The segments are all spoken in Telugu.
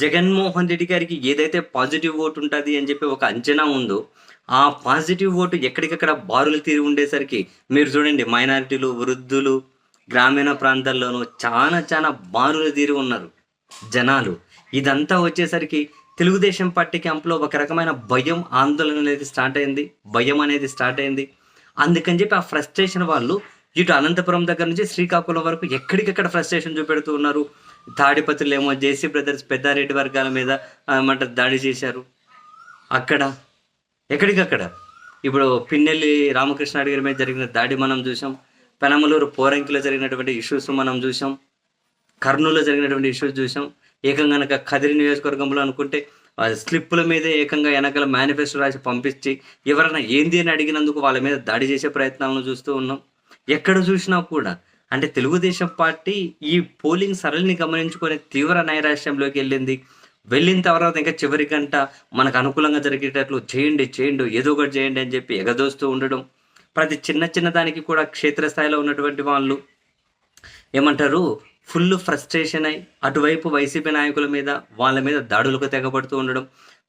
జగన్మోహన్ రెడ్డి గారికి ఏదైతే పాజిటివ్ ఓటు ఉంటుంది అని చెప్పి ఒక అంచనా ఉందో ఆ పాజిటివ్ ఓటు ఎక్కడికక్కడ బారులు తీరి ఉండేసరికి మీరు చూడండి మైనారిటీలు వృద్ధులు గ్రామీణ ప్రాంతాల్లోనూ చాలా చాలా బారులు తీరి ఉన్నారు జనాలు. ఇదంతా వచ్చేసరికి తెలుగుదేశం పార్టీ క్యాంప్లో ఒక రకమైన భయం ఆందోళన అనేది స్టార్ట్ అయింది భయం అనేది స్టార్ట్ అయింది. అందుకని చెప్పి ఆ ఫ్రస్ట్రేషన్ వాళ్ళు ఇటు అనంతపురం దగ్గర నుంచి శ్రీకాకుళం వరకు ఎక్కడికక్కడ ఫ్రస్ట్రేషన్ చూపెడుతూ ఉన్నారు. తాడిపత్రులు ఏమో జేసీ బ్రదర్స్ పెద్దారెడ్డి వర్గాల మీద ఏమంటారు దాడి చేశారు. అక్కడ? ఎక్కడికక్కడ? ఇప్పుడు పిన్నెల్లి రామకృష్ణ గారి మీద జరిగిన దాడి మనం చూసాం పెనమలూరు పోరంకిలో జరిగినటువంటి ఇష్యూస్ మనం చూసాం కర్నూలులో జరిగినటువంటి ఇష్యూస్ చూసాం ఏకంగా కనుక కదిరి నియోజకవర్గంలో అనుకుంటే ఆ స్లిప్పుల మీద ఏకంగా వెనకాల మేనిఫెస్టో రాసి పంపించి ఎవరైనా ఏంది అని అడిగినందుకు వాళ్ళ మీద దాడి చేసే ప్రయత్నాలను చూస్తూ ఉన్నాం. ఎక్కడ చూసినా కూడా అంటే తెలుగుదేశం పార్టీ ఈ పోలింగ్ సరళిని గమనించుకొని తీవ్ర నైరాశ్యంలోకి వెళ్ళింది. వెళ్ళిన తర్వాత ఇంకా చివరి గంట మనకు అనుకూలంగా జరిగేటట్లు చేయండి చేయండి ఏదో ఒకటి చేయండి అని చెప్పి ఎగదోస్తూ ఉండడం. ప్రతి చిన్న చిన్న దానికి కూడా క్షేత్రస్థాయిలో ఉన్నటువంటి వాళ్ళు ఏమంటారు ఫుల్ ఫ్రస్ట్రేషన్ అయి అటువైపు వైసీపీ నాయకుల మీద వాళ్ళ మీద దాడులకు తెగబడుతూ ఉండడం.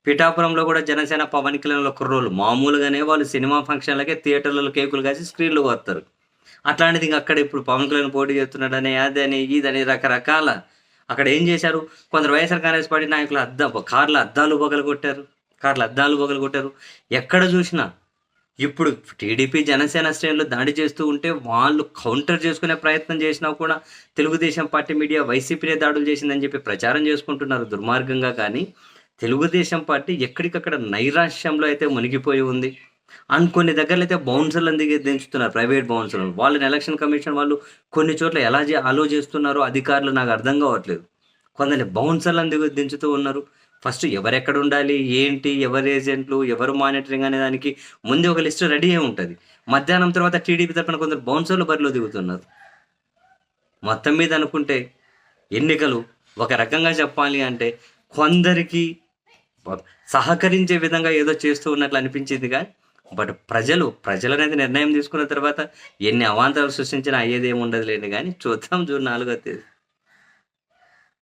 పిఠాపురంలో కూడా జనసేన పవన్ కళ్యాణ్ కుర్రోలు మామూలుగానే వాళ్ళు సినిమా ఫంక్షన్లకే థియేటర్లలో కేకులు కాసి స్క్రీన్లు వస్తారు అట్లాంటిది ఇంకా అక్కడ ఇప్పుడు పవన్ కళ్యాణ్ పోటీ చేస్తున్నాడని అదని ఇదని రకరకాల అక్కడ ఏం చేశారు? కొందరు వైఎస్ఆర్ కాంగ్రెస్ పార్టీ నాయకులు అద్దా కార్ల అద్దాలు బొగలు కొట్టారు. కార్ల అద్దాలు బొగలు కొట్టారు. ఎక్కడ చూసినా ఇప్పుడు టీడీపీ జనసేన శ్రేణులు దాడి చేస్తూ ఉంటే వాళ్ళు కౌంటర్ చేసుకునే ప్రయత్నం చేసినా కూడా తెలుగుదేశం పార్టీ మీడియా వైసీపీనే దాడులు చేసిందని చెప్పి ప్రచారం చేసుకుంటున్నారు దుర్మార్గంగా కానీ తెలుగుదేశం పార్టీ ఎక్కడికక్కడ నైరాశ్యంలో అయితే మునిగిపోయి ఉంది. అండ్ కొన్ని దగ్గరలో అయితే బౌన్సర్లు దిగి దించుతున్నారు ప్రైవేట్ బౌన్సర్లు. వాళ్ళని ఎలక్షన్ కమిషన్ వాళ్ళు కొన్ని చోట్ల ఎలా చే అలో చేస్తున్నారో అధికారులు నాకు అర్థం కావట్లేదు. కొందరిని బౌన్సర్లను దిగు దించుతూ ఉన్నారు. ఫస్ట్ ఎవరెక్కడ ఉండాలి ఏంటి ఎవరు ఏజెంట్లు ఎవరు మానిటరింగ్ అనే దానికి ముందే ఒక లిస్ట్ రెడీ అయి ఉంటుంది. మధ్యాహ్నం తర్వాత టీడీపీ తరఫున కొందరు బౌన్సర్లు బరిలో దిగుతున్నారు. మొత్తం మీద అనుకుంటే ఎన్నికలు ఒక రకంగా చెప్పాలి అంటే కొందరికి సహకరించే విధంగా ఏదో చేస్తూ ఉన్నట్లు అనిపించింది కానీ బట్ ప్రజలు ప్రజలు అనేది నిర్ణయం తీసుకున్న తర్వాత ఎన్ని అవాంతరాలు సృష్టించినా అయ్యేది ఏమి ఉండదు లేని కానీ చూద్దాం జూన్ నాలుగో తేదీ.